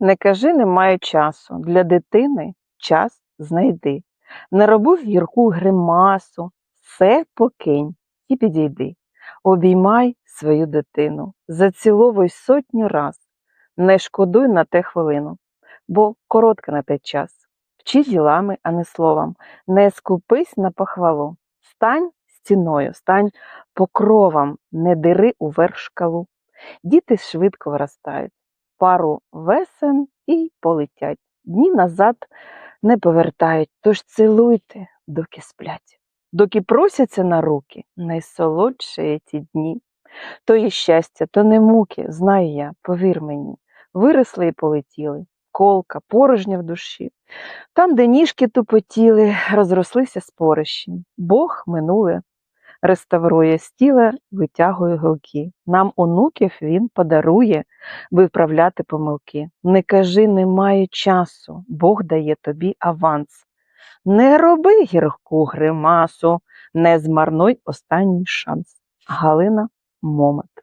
Не кажи, немає часу. Для дитини час знайди. Не роби гірку гримасу, все покинь і підійди. Обіймай свою дитину, заціловуй сотню раз, не шкодуй на те хвилину, бо коротка на те час. Вчи ділами, а не словом, не скупись на похвалу. Стань стіною, стань покровом, не дири уверх шкалу. Діти швидко виростають, пару весен і полетять. Дні назад не повертають, тож цілуйте, доки сплять. Доки просяться на руки, найсолодші ті дні. То є щастя, то не муки, знаю я, повір мені. Виросли і полетіли, колка, порожня в душі. Там, де ніжки тупотіли, розрослися спорищі. Бог минуле реставрує стіла, витягує гілки. Нам онуків він подарує виправляти помилки. Не кажи, немає часу, Бог дає тобі аванс. Не роби гірку гримасу, не змарнуй останній шанс. Галина Момат